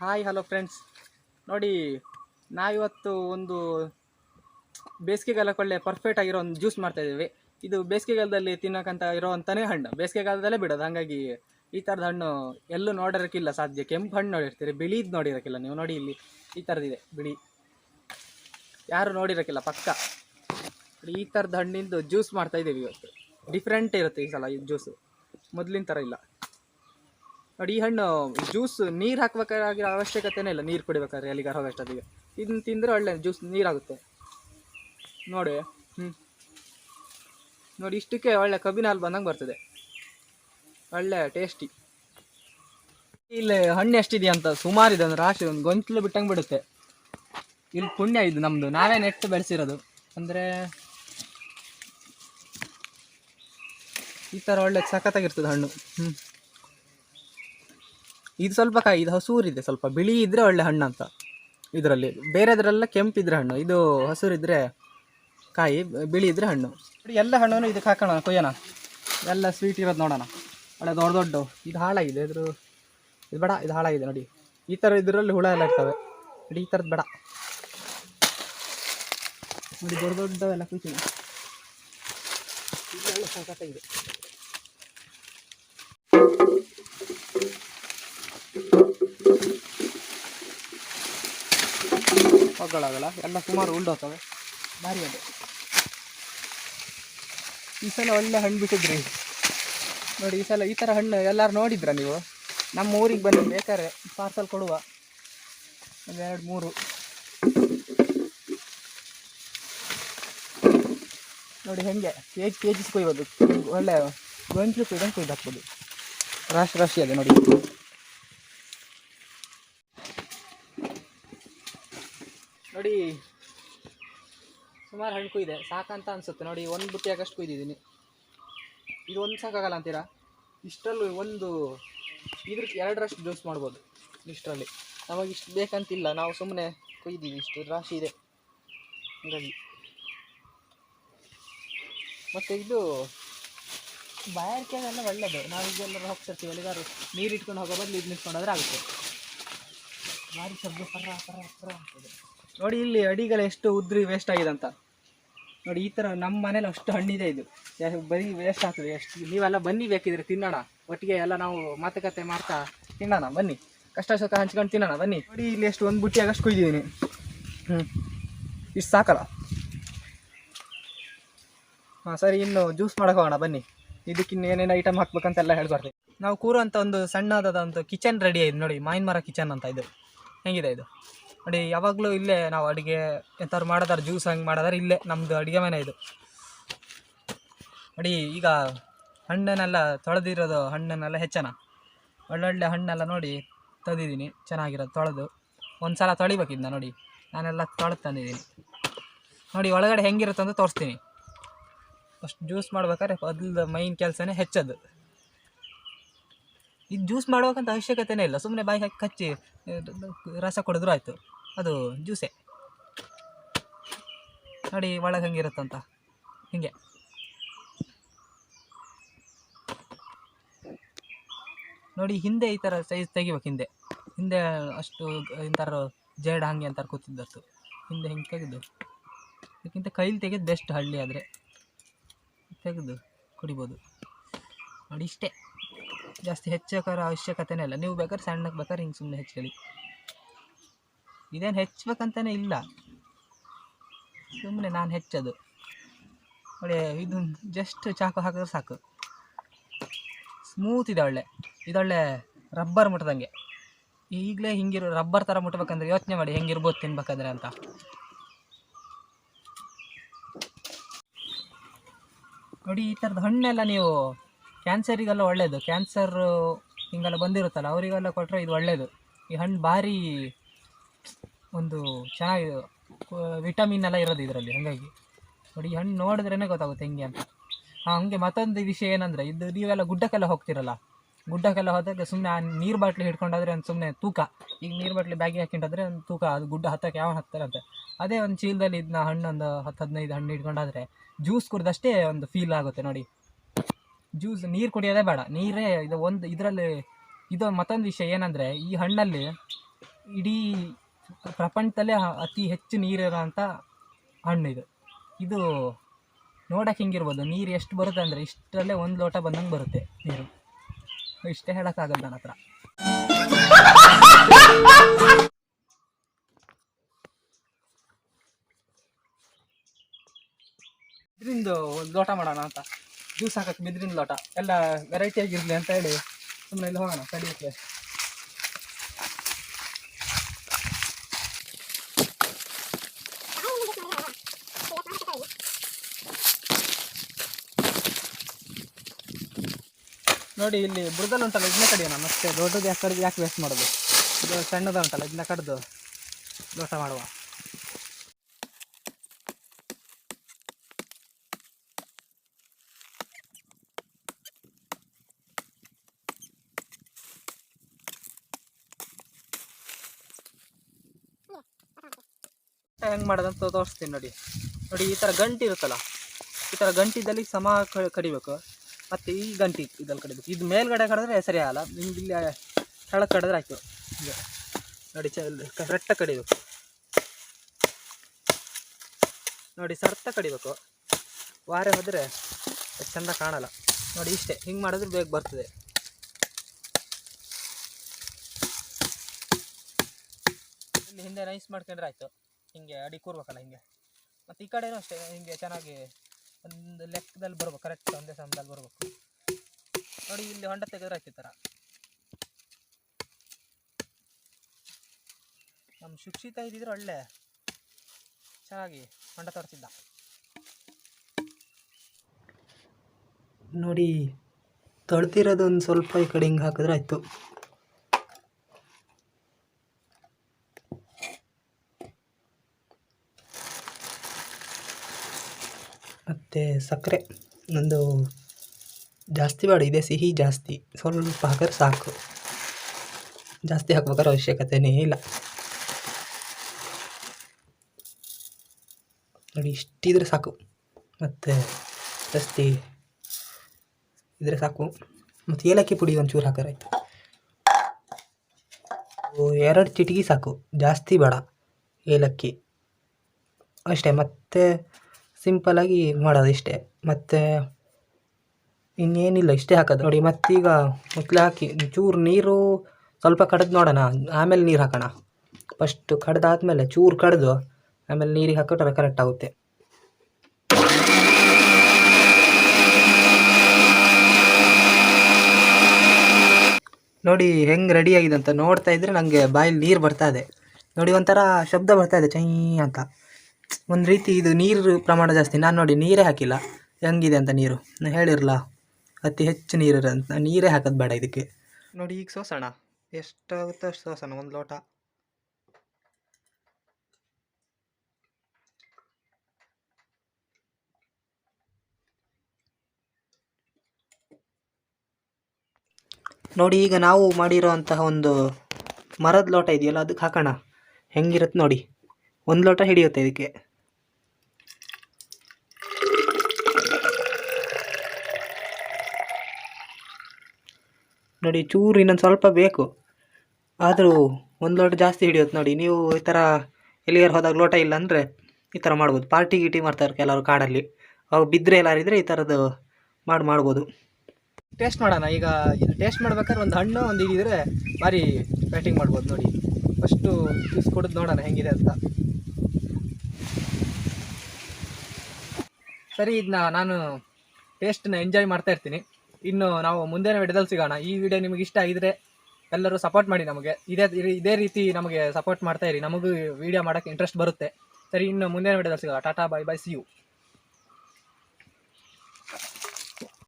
Hi hello friends ನೋಡಿ, ನಾವಿವತ್ತು ಒಂದು ಬೇಸಿಗೆಗಾಲಕ್ಕೆ ಒಳ್ಳೆ ಪರ್ಫೆಕ್ಟ್ ಆಗಿರೋ ಒಂದು ಜ್ಯೂಸ್ ಮಾಡ್ತಾ ಇದ್ದೀವಿ. ಇದು ಬೇಸಿಗೆಗಾಲದಲ್ಲಿ ತಿನ್ನೋಕ್ಕಂತ ಇರೋವಂಥನೇ ಹಣ್ಣು. ಬೇಸಿಗೆಗಾಲದಲ್ಲೇ ಬಿಡೋದು. ಹಾಗಾಗಿ ಈ ಥರದ ಹಣ್ಣು ಎಲ್ಲೂ ನೋಡಿರೋಕ್ಕಿಲ್ಲ ಸಾಧ್ಯ. ಕೆಂಪು ಹಣ್ಣು ನೋಡಿರ್ತೀರಿ, ಬಿಳಿದು ನೋಡಿರೋಕ್ಕಿಲ್ಲ ನೀವು. ನೋಡಿ ಇಲ್ಲಿ ಈ ಥರದಿದೆ ಬಿಳಿ. ಯಾರು ನೋಡಿರೋಕ್ಕಿಲ್ಲ, ಪಕ್ಕ. ಈ ಥರದ ಹಣ್ಣಿಂದು ಜ್ಯೂಸ್ ಮಾಡ್ತಾ ಇದ್ದೀವಿ ಇವತ್ತು. ಡಿಫ್ರೆಂಟ್ ಇರುತ್ತೆ ಈ ಸಲ ಈ ಜ್ಯೂಸು ಮೊದಲಿನ ಥರ ಇಲ್ಲ. ನೋಡಿ, ಈ ಹಣ್ಣು ಜ್ಯೂಸ್ ನೀರು ಹಾಕ್ಬೇಕಾಗಿರೋ ಅವಶ್ಯಕತೆನೇ ಇಲ್ಲ. ನೀರು ಕುಡಿಬೇಕಾದ್ರೆ ಎಲ್ಲಿಗಾರ ಹೋಗೋಷ್ಟೊತ್ತಿಗೆ ಇದನ್ನ ತಿಂದರೆ ಒಳ್ಳೆ ಜ್ಯೂಸ್ ನೀರಾಗುತ್ತೆ. ನೋಡಿ ಹ್ಞೂ ನೋಡಿ, ಇಷ್ಟಕ್ಕೆ ಒಳ್ಳೆ ಕಬ್ಬಿನ ಹಾಲು ಬಂದಂಗೆ ಬರ್ತದೆ. ಒಳ್ಳೆ ಟೇಸ್ಟಿ ಇಲ್ಲಿ ಹಣ್ಣು ಎಷ್ಟಿದೆಯಾ ಅಂತ ಸುಮಾರು ಇದೆ. ಒಂದು ರಾಶಿ, ಒಂದು ಗೊಂಚಲು ಬಿಟ್ಟಂಗೆ ಬಿಡುತ್ತೆ. ಇಲ್ಲಿ ಪುಣ್ಯ ಇದು ನಮ್ಮದು ನಾವೇ ನೆಟ್ಟು ಬೆಳೆಸಿರೋದು. ಅಂದರೆ, ಈ ಥರ ಒಳ್ಳೆ ಸಖತ್ತಾಗಿರ್ತದೆ ಹಣ್ಣು. ಹ್ಞೂ ಇದು ಸ್ವಲ್ಪ ಕಾಯಿ ಇದು ಹಸೂರಿದೆ ಸ್ವಲ್ಪ ಬಿಳಿ ಇದ್ರೆ ಒಳ್ಳೆ ಹಣ್ಣು ಅಂತ ಇದರಲ್ಲಿ. ಬೇರೆದರೆಲ್ಲ ಕೆಂಪಿದ್ರೆ ಹಣ್ಣು, ಇದು ಹಸುರಿದ್ರೆ ಕಾಯಿ, ಬಿಳಿ ಇದ್ರೆ ಹಣ್ಣು. ಎಲ್ಲ ಹಣ್ಣು ಇದಕ್ಕೆ ಹಾಕೋಣ, ಕೊಯ್ಯೋಣ. ಎಲ್ಲ ಸ್ವೀಟ್ ಇರೋದು ನೋಡೋಣ. ಒಳ್ಳೆ ದೊಡ್ಡ ದೊಡ್ಡ. ಇದು ಹಾಳಾಗಿದೆ, ಇದ್ರ ಇದು ಬೇಡ, ಇದು ಹಾಳಾಗಿದೆ, ನೋಡಿ. ಈ ಥರ ಇದರಲ್ಲಿ ಹುಳ ಎಲ್ಲ ಇರ್ತವೆ. ನೋಡಿ, ಈ ಥರದ್ದು ಬೇಡ. ನೋಡಿ, ದೊಡ್ಡ ದೊಡ್ಡವೆಲ್ಲ ಕುಯ್ತೀನಿ ಇದೆಲ್ಲ ಸಖತ್ತಾಗಿದೆ ಎಲ್ಲ ಸುಮಾರು ಉಳ್ದೋಗ್ತವೆ ಭಾರಿ ಅದು. ಈ ಸಲ ಒಳ್ಳೆ ಹಣ್ಣು ಬಿಟ್ಟಿದ್ರಿ. ನೋಡಿ, ಈ ಸಲ ಈ ಥರ ಹಣ್ಣು ಎಲ್ಲರೂ ನೋಡಿದ್ರ ನೀವು? ನಮ್ಮ ಊರಿಗೆ ಬನ್ನಿ ಬೇಕಾದ್ರೆ ಪಾರ್ಸಲ್ ಕೊಡುವ. ಎರಡು, ಮೂರು. ನೋಡಿ, ಹೆಂಗೆ? ಕೆ ಜಿ ಕೆ ಜಿಸ್ ಕೊಯ್ಬೋದು. ಒಳ್ಳೆ ಗೊಂಚಲು ಕೊಯ್ದಂಗೆ ಕೊಯ್ದು ಹಾಕ್ಬೋದು? ರಾಶಿ ರಾಶಿ ಅದೇ ನೋಡಿ. ನೋಡಿ, ಸುಮಾರು ಹಣ್ಣು ಕುಯ್ದೆ. ಸಾಕಂತ ಅನ್ಸುತ್ತೆ. ನೋಡಿ, ಒಂದು ಬುಟ್ಟಿ ಆಗಷ್ಟು ಕುಯ್ದಿದ್ದೀನಿ. ಇದು ಒಂದು ಸಾಕಾಗಲ್ಲ ಅಂತೀರಾ? ಇಷ್ಟರಲ್ಲೂ ಒಂದು ಇದ್ರಕ್ಕೆ ಎರಡರಷ್ಟು ಜ್ಯೂಸ್ ಮಾಡ್ಬೋದು. ಇಷ್ಟರಲ್ಲಿ. ನಮಗೆ ಇಷ್ಟು ಬೇಕಂತಿಲ್ಲ. ನಾವು ಸುಮ್ಮನೆ ಕುಯ್ದೀವಿ ಇಷ್ಟು ರಾಶಿ ಇದೆ. ಹಾಗಾಗಿ. ಮತ್ತು ಇದು ಬಾಯಾರಿಕೆಗೆಲ್ಲ ಒಳ್ಳೆಯದು ನಾವು ಈಗೆಲ್ಲರೂ ಹೋಗ್ತಿರ್ತೀವಿ ಎಲ್ಲಿಗಾರು ನೀರು ಇಟ್ಕೊಂಡು ಹೋಗೋ ಬದಲು ಇದು ನಿಂತ್ಕೊಂಡು ಹೋದ್ರೆ ಆಗುತ್ತೆ. ಭಾರಿ ಶಬ್ದ ಪರ ಪರ ಪರ ಆಗ್ತದೆ. ನೋಡಿ ಇಲ್ಲಿ ಅಡಿಗಳು ಎಷ್ಟು ಉದ್ರಿ ವೇಸ್ಟ್ ಆಗಿದೆ ಅಂತ. ನೋಡಿ ಈ ಥರ ನಮ್ಮ ಮನೇಲಿ ಅಷ್ಟು ಹಣ್ಣಿದೆ ಇದು. ಬರೀ ವೇಸ್ಟ್ ಆಗ್ತದೆ. ಎಷ್ಟು ನೀವೆಲ್ಲ ಬನ್ನಿ ಬೇಕಿದ್ರೆ ತಿನ್ನೋಣ. ಒಟ್ಟಿಗೆ ಎಲ್ಲ ನಾವು ಮಾತುಕತೆ ಮಾಡ್ತಾ ತಿನ್ನೋಣ. ಬನ್ನಿ. ಕಷ್ಟ ಸುಖ ಹಂಚ್ಕೊಂಡು ತಿನ್ನೋಣ. ಬನ್ನಿ. ನೋಡಿ ಇಲ್ಲಿ ಎಷ್ಟು ಒಂದು ಬುಟ್ಟಿ ಆಗಷ್ಟು ಕುಯ್ದಿದ್ದೀನಿ. ಹ್ಞೂ ಇಷ್ಟು ಸಾಕಲ್ಲ. ಹಾಂ, ಸರಿ, ಇನ್ನು ಜ್ಯೂಸ್ ಮಾಡೋಕೆ ಹೋಗೋಣ. ಬನ್ನಿ. ಇದಕ್ಕೆ ಇನ್ನು ಏನೇನು ಐಟಮ್ ಹಾಕ್ಬೇಕಂತೆಲ್ಲ ಹೇಳ್ಬಾರ್ದು. ನಾವು ಕೂರುವಂಥ ಒಂದು ಸಣ್ಣದಾದ ಒಂದು ಕಿಚನ್ ರೆಡಿ ಆಯ್ತು ನೋಡಿ, ಮಾವಿನ ಮರ ಕಿಚನ್ ಅಂತ ಇದು. ಹೆಂಗಿದೆ ಇದು? ನೋಡಿ, ಯಾವಾಗಲೂ ಇಲ್ಲೇ ನಾವು ಅಡುಗೆ ಎಂಥವ್ರು ಮಾಡೋದಾರೆ ಜ್ಯೂಸ್ ಹಂಗೆ ಮಾಡೋದಾರೆ ಇಲ್ಲೇ ನಮ್ಮದು ಅಡುಗೆ ಮನೆ ಇದು. ನೋಡಿ, ಈಗ ಹಣ್ಣನ್ನೆಲ್ಲ ತೊಳೆದಿರೋದು ಹಣ್ಣನ್ನೆಲ್ಲ ಹೆಚ್ಚನ. ಒಳ್ಳೊಳ್ಳೆ ಹಣ್ಣೆಲ್ಲ ನೋಡಿ ತಂದಿದ್ದೀನಿ, ಚೆನ್ನಾಗಿರೋದು ತೊಳೆದು. ಒಂದು ಸಲ ತೊಳಿಬೇಕಿದ್ನ ನೋಡಿ, ನಾನೆಲ್ಲ ತೊಳೆದು ತಂದಿದ್ದೀನಿ. ನೋಡಿ, ಒಳಗಡೆ ಹೆಂಗಿರುತ್ತೆ ಅಂತ ತೋರಿಸ್ತೀನಿ. ಫಸ್ಟ್ ಜ್ಯೂಸ್ ಮಾಡ್ಬೇಕಾದ್ರೆ ಮೊದಲು ಮೈನ್ ಕೆಲಸನೇ ಹೆಚ್ಚದು ಇದು ಜ್ಯೂಸ್ ಮಾಡುವಾಗಂತ ಅವಶ್ಯಕತೆನೇ ಇಲ್ಲ. ಸುಮ್ಮನೆ ಬಾಯಿ ಹಾಕಿ ಕಚ್ಚಿ ರಸ ಕೊಡಿದ್ರೂ ಆಯಿತು. ಅದು ಜ್ಯೂಸೇ. ನೋಡಿ ಒಳಗೆ ಹಂಗಿರುತ್ತಂತ. ಹಿಂಗೆ. ನೋಡಿ ಹಿಂದೆ ಈ ಥರ ಸೈಜ್ ತೆಗಿಬೇಕು ಹಿಂದೆ. ಹಿಂದೆ ಅಷ್ಟು ಇಂಥರ ಜೇಡ್ ಹಂಗೆ ಅಂತಾರೆ ಕೂತಿದ್ದತ್ತು ಹಿಂದೆ ಹಿಂಗೆ ತೆಗೆದು. ಇದಕ್ಕಿಂತ ಕೈಲಿ ತೆಗೆದು ಬೆಸ್ಟ್ ಹಳ್ಳಿ ಆದರೆ. ತೆಗೆದು ಕುಡಿಬೋದು. ನೋಡಿ ಇಷ್ಟೇ. ಜಾಸ್ತಿ ಹೆಚ್ಚೋಕರ ಅವಶ್ಯಕತೆನೇ ಇಲ್ಲ ನೀವು ಬೇಕಾದ್ರೆ ಸಣ್ಣಕ್ಕೆ ಬೇಕಾದ್ರೆ ಹಿಂಗೆ ಸುಮ್ಮನೆ ಹೆಚ್ಚಲಿ ಇದೇನು ಹೆಚ್ಚಬೇಕಂತಲೇ ಇಲ್ಲ. ಸುಮ್ಮನೆ ನಾನು ಹೆಚ್ಚೋದು. ನೋಡಿ, ಇದು ಜಸ್ಟ್ ಚಾಕು ಹಾಕಿದ್ರೆ ಸಾಕು. ಸ್ಮೂತ್ ಇದೆ ಒಳ್ಳೆ. ಇದೊಳ್ಳೆ ರಬ್ಬರ್ ಮುಟ್ದಂಗೆ. ಈಗಲೇ ಹಿಂಗಿರೋ ರಬ್ಬರ್ ಥರ ಮುಟ್ಬೇಕಂದ್ರೆ ಯೋಚನೆ ಮಾಡಿ, ಹೆಂಗಿರ್ಬೋದು ತಿನ್ಬೇಕಾದ್ರೆ ಅಂತ. ನೋಡಿ, ಈ ಥರದ ಹಣ್ಣೆಲ್ಲ ನೀವು ಕ್ಯಾನ್ಸರಿಗೆಲ್ಲ ಒಳ್ಳೆಯದು ಕ್ಯಾನ್ಸರ್ ಹಿಂಗೆಲ್ಲ ಬಂದಿರುತ್ತಲ್ಲ, ಅವರಿಗೆಲ್ಲ ಕೊಟ್ಟರೆ ಇದು ಒಳ್ಳೆಯದು ಈ ಹಣ್ಣು ಭಾರಿ ಒಂದು ಚೆನ್ನಾಗಿ ವಿಟಮಿನ್ ಎಲ್ಲ ಇರೋದು ಇದರಲ್ಲಿ, ಹಾಗಾಗಿ. ನೋಡಿ, ಈ ಹಣ್ಣು ನೋಡಿದ್ರೇ ಗೊತ್ತಾಗುತ್ತೆ ಹೆಂಗೆ ಅಂತ. ಹಾಂ, ಹಂಗೆ ಮತ್ತೊಂದು ವಿಷಯ ಏನಂದರೆ, ಇದು ನೀವೆಲ್ಲ ಗುಡ್ಡಕ್ಕೆಲ್ಲ ಹೋಗ್ತಿರಲ್ಲ? ಗುಡ್ಡಕ್ಕೆಲ್ಲ ಹೋದಾಗ ಸುಮ್ಮನೆ ಆ ನೀರು ಬಾಟ್ಲಿ ಹಿಡ್ಕೊಂಡಾದ್ರೆ ಒಂದು ಸುಮ್ಮನೆ ತೂಕ. ಈಗ ನೀರು ಬಾಟ್ಲಿ ಬ್ಯಾಗಿ ಹಾಕಿಂಡಾದ್ರೆ ಒಂದು ತೂಕ, ಅದು ಗುಡ್ಡ ಹತ್ತಕ್ಕೆ ಯಾವ ಹತ್ತಾರೆ ಅಂತ ಅದೇ ಒಂದು ಚೀಲದಲ್ಲಿ ಇದನ್ನ ಹಣ್ಣೊಂದು ಹತ್ತು ಹದಿನೈದು ಹಣ್ಣು ಹಿಡ್ಕೊಂಡಾದ್ರೆ ಜ್ಯೂಸ್ ಕುಡ್ದಷ್ಟೇ ಒಂದು ಫೀಲ್ ಆಗುತ್ತೆ ನೋಡಿ. ಜ್ಯೂಸ್ ನೀರು ಕುಡಿಯೋದೇ ಬೇಡ. ನೀರೇ ಇದು ಒಂದು ಇದರಲ್ಲಿ ಇದು ಮತ್ತೊಂದು ವಿಷಯ ಏನಂದರೆ ಈ ಹಣ್ಣಲ್ಲಿ ಇಡೀ ಪ್ರಪಂಚದಲ್ಲೇ ಅತಿ ಹೆಚ್ಚು ನೀರಿರೋಂಥ ಹಣ್ಣು ಇದು. ಇದು ನೋಡಕ್ಕೆ ಹಿಂಗಿರ್ಬೋದು. ನೀರು ಎಷ್ಟು ಬರುತ್ತೆ ಅಂದರೆ ಇಷ್ಟರಲ್ಲೇ ಒಂದು ಲೋಟ ಬಂದಂಗೆ ಬರುತ್ತೆ ನೀರು. ಇಷ್ಟೇ ಹೇಳೋಕ್ಕಾಗಲ್ಲ ನನ್ನ ಹತ್ರ. ಇದರಿಂದ ಒಂದು ಲೋಟ ಮಾಡೋಣ ಅಂತ. ಜ್ಯೂಸ್ ಹಾಕಕ್ಕೆ ಬಿದ್ರಿನ ಲೋಟ. ಎಲ್ಲ ವೆರೈಟಿ ಆಗಿರಲಿ ಅಂತ ಹೇಳಿ ಸುಮ್ಮನೆ ಇಲ್ಲಿ ಹೋಗೋಣ ಕಡಿಯೋಕ್ಕೆ ನೋಡಿ ಇಲ್ಲಿ ಬುಡದಲ್ಲಿ ಉಂಟಲ್ಲ, ಇದನ್ನ ಕಡಿಯೋಣ. ಮತ್ತೆ ದೊಡ್ಡದು ಯಾಕೆ ಯಾಕೆ ವೇಸ್ಟ್ ಮಾಡೋದು? ಇದು ಸಣ್ಣದ ಉಂಟಲ್ಲ, ಇದನ್ನ ಕಡ್ದು ಲೋಟ ಮಾಡುವ. ಹೆಂಗೆ ಮಾಡೋದಂತ ತೋರಿಸ್ತೀನಿ ನೋಡಿ. ನೋಡಿ, ಈ ಥರ ಗಂಟು ಇರುತ್ತಲ್ಲ, ಈ ಥರ ಗಂಟಿದ್ದಲ್ಲಿ ಸಮ ಕಡಿಬೇಕು. ಮತ್ತು ಈ ಗಂಟಿ ಇದ್ದಲ್ಲಿ ಕಡಿಬೇಕು. ಇದು ಮೇಲ್ಗಡೆ ಕಡಿದ್ರೆ ಸರಿ ಆಗಲ್ಲ. ನಿಮ್ಗೆ ಇಲ್ಲಿ ಕೆಳಗೆ ಕಡಿದ್ರೆ ಆಯ್ತು. ನೋಡಿ, ಚ ಕಡಿಬೇಕು. ನೋಡಿ, ಸರ್ತ ಕಡಿಬೇಕು. ವಾರೆ ಹೋದರೆ ಚಂದ ಕಾಣಲ್ಲ. ನೋಡಿ, ಇಷ್ಟೇ. ಹಿಂಗೆ ಮಾಡಿದ್ರೆ ಬೇಗ ಬರ್ತದೆ. ಇಲ್ಲಿ ಹಿಂದೆ ನೈಸ್ ಮಾಡ್ಕೊಂಡ್ರೆ ಆಯಿತು. ಹಿಂಗೆ ಅಡಿ ಕೂರ್ಬೇಕಲ್ಲ ಹಿಂಗೆ. ಮತ್ತು ಈ ಕಡೆನೂ ಅಷ್ಟೇ, ಹಿಂಗೆ ಚೆನ್ನಾಗಿ ಒಂದು ಲೆಕ್ಕದಲ್ಲಿ ಬರ್ಬೇಕು ಕರೆಕ್ಟ್ ಒಂದೇ ಸಮದಲ್ಲಿ ಬರ್ಬೇಕು. ನೋಡಿ ಇಲ್ಲಿ ಹೊಂಡ ತೆಗೆದ್ರೆ ಆಯ್ತು ನಮ್ಮ ಶಿಕ್ಷಿತ ಇದ್ದಿದ್ರೆ ಒಳ್ಳೆ ಚೆನ್ನಾಗಿ ಹೊಂಡ ತೋರಿಸಿದ್ದ. ನೋಡಿ ತೊಳ್ತಿರೋದು ಒಂದು ಸ್ವಲ್ಪ ಈ ಕಡೆ ಹಿಂಗೆ ಹಾಕಿದ್ರೆ ಆಯಿತು. ಮತ್ತು ಸಕ್ಕರೆ ಒಂದು ಜಾಸ್ತಿ ಬೇಡ ಇದೆ ಸಿಹಿ ಜಾಸ್ತಿ. ಸ್ವಲ್ಪ ಹಾಕಿದ್ರೆ ಸಾಕು. ಜಾಸ್ತಿ ಹಾಕ್ಬೇಕಾದ್ರೆ ಅವಶ್ಯಕತೆಯೇ ಇಲ್ಲ. ನೋಡಿ, ಇಷ್ಟಿದ್ರೆ ಸಾಕು. ಮತ್ತು ಜಾಸ್ತಿ ಇದ್ರೆ ಸಾಕು. ಮತ್ತು ಏಲಕ್ಕಿ ಪುಡಿ ಒಂಚೂರು ಹಾಕಿದ್ರೆ ಆಯಿತು. ಎರಡು ಚಿಟಿಕೆ ಸಾಕು. ಜಾಸ್ತಿ ಬೇಡ ಏಲಕ್ಕಿ. ಅಷ್ಟೇ, ಮತ್ತು ಸಿಂಪಲಾಗಿ ಮಾಡೋದು ಇಷ್ಟೇ. ಮತ್ತು ಇನ್ನೇನಿಲ್ಲ, ಇಷ್ಟೇ ಹಾಕೋದು. ನೋಡಿ, ಮತ್ತೀಗ ಮುತ್ಲೆ ಹಾಕಿ ಚೂರು ನೀರು ಸ್ವಲ್ಪ ಕಡ್ದು ನೋಡೋಣ. ಆಮೇಲೆ ನೀರು ಹಾಕೋಣ. ಫಸ್ಟು ಕಡ್ದಾದ್ಮೇಲೆ ಚೂರು ಕಡ್ದು, ಆಮೇಲೆ ನೀರಿಗೆ ಹಾಕಿಟ್ರೆ ಕರೆಕ್ಟ್ ಆಗುತ್ತೆ. ನೋಡಿ, ಹೆಂಗೆ ರೆಡಿ ಆಗಿದೆ ಅಂತ ನೋಡ್ತಾ ಇದ್ರೆ ನನಗೆ ಬಾಯಲ್ಲಿ ನೀರು ಬರ್ತಾ ಇದೆ. ನೋಡಿ, ಒಂಥರ ಶಬ್ದ ಬರ್ತಾ ಇದೆ ಚೈ ಅಂತ. ಒಂದು ರೀತಿ ಇದು ನೀರು ಪ್ರಮಾಣ ಜಾಸ್ತಿ. ನಾನು ನೋಡಿ ನೀರೇ ಹಾಕಿಲ್ಲ. ಹೆಂಗಿದೆ ಅಂತ ನೀರು? ನಾನು ಹೇಳಿರಲ್ಲ ಅತಿ ಹೆಚ್ಚು ನೀರು ಅಂತ ನೀರೇ ಹಾಕೋದು ಬೇಡ ಇದಕ್ಕೆ. ನೋಡಿ ಈಗ ಸೋಸೋಣ. ಎಷ್ಟಾಗುತ್ತೋ ಅಷ್ಟು ಸೋಸೋಣ, ಒಂದು ಲೋಟ. ನೋಡಿ ಈಗ ನಾವು ಮಾಡಿರೋ ಅಂತಹ ಒಂದು ಮರದ ಲೋಟ ಇದೆಯಲ್ಲ ಅದಕ್ಕೆ ಹಾಕೋಣ. ಹೆಂಗಿರುತ್ತೆ ನೋಡಿ. ಒಂದು ಲೋಟ ಹಿಡಿಯುತ್ತೆ ಇದಕ್ಕೆ. ನೋಡಿ, ಚೂರು ಇನ್ನೊಂದು ಸ್ವಲ್ಪ ಬೇಕು. ಆದರೂ ಒಂದು ಲೋಟ ಜಾಸ್ತಿ ಹಿಡಿಯುತ್ತೆ ನೋಡಿ. ನೀವು ಈ ಥರ ಎಲ್ಲಿಗಾರು ಹೋದಾಗ ಲೋಟ ಇಲ್ಲ ಅಂದರೆ ಈ ಥರ ಮಾಡ್ಬೋದು. ಪಾರ್ಟಿ ಗೀಟಿ ಮಾಡ್ತಾರೆ ಕೆಲವರು ಕಾಡಲ್ಲಿ. ಅವಾಗ ಬಿದ್ದರೆ ಎಲ್ಲಾರು ಇದ್ದರೆ ಈ ಥರದ್ದು ಮಾಡಿ, ಮಾಡ್ಬೋದು. ಟೇಸ್ಟ್ ಮಾಡೋಣ. ಈಗ ಟೇಸ್ಟ್ ಮಾಡ್ಬೇಕಾದ್ರೆ ಒಂದು ಹಣ್ಣು, ಒಂದು ಇದಿದ್ರೆ ಭಾರಿ ಬ್ಯಾಟಿಂಗ್ ಮಾಡ್ಬೋದು ನೋಡಿ. ಫಸ್ಟು ಜ್ಯೂಸ್ ಕೊಡೋದು ನೋಡೋಣ ಹೆಂಗಿದೆ ಅಂತ. ಸರಿ ಇದನ್ನ ನಾನು ಟೇಸ್ಟನ್ನ ಎಂಜಾಯ್ ಮಾಡ್ತಾ ಇರ್ತೀನಿ. ಇನ್ನು ನಾವು ಮುಂದಿನ ವಿಡಿಯೋದಲ್ಲಿ ಸಿಗೋಣ. ಈ ವಿಡಿಯೋ ನಿಮಗೆ ಇಷ್ಟ ಆಗಿದ್ರೆ ಎಲ್ಲರೂ ಸಪೋರ್ಟ್ ಮಾಡಿ ನಮಗೆ. ಇದೇ ಇದೇ ರೀತಿ ನಮಗೆ ಸಪೋರ್ಟ್ ಮಾಡ್ತಾ ಇರಿ. ನಮಗೂ ವಿಡಿಯೋ ಮಾಡೋಕ್ಕೆ ಇಂಟ್ರೆಸ್ಟ್ ಬರುತ್ತೆ. ಸರಿ, ಇನ್ನು ಮುಂದಿನ ವಿಡಿಯೋದಲ್ಲಿ ಸಿಗೋಣ. Tata bye bye see you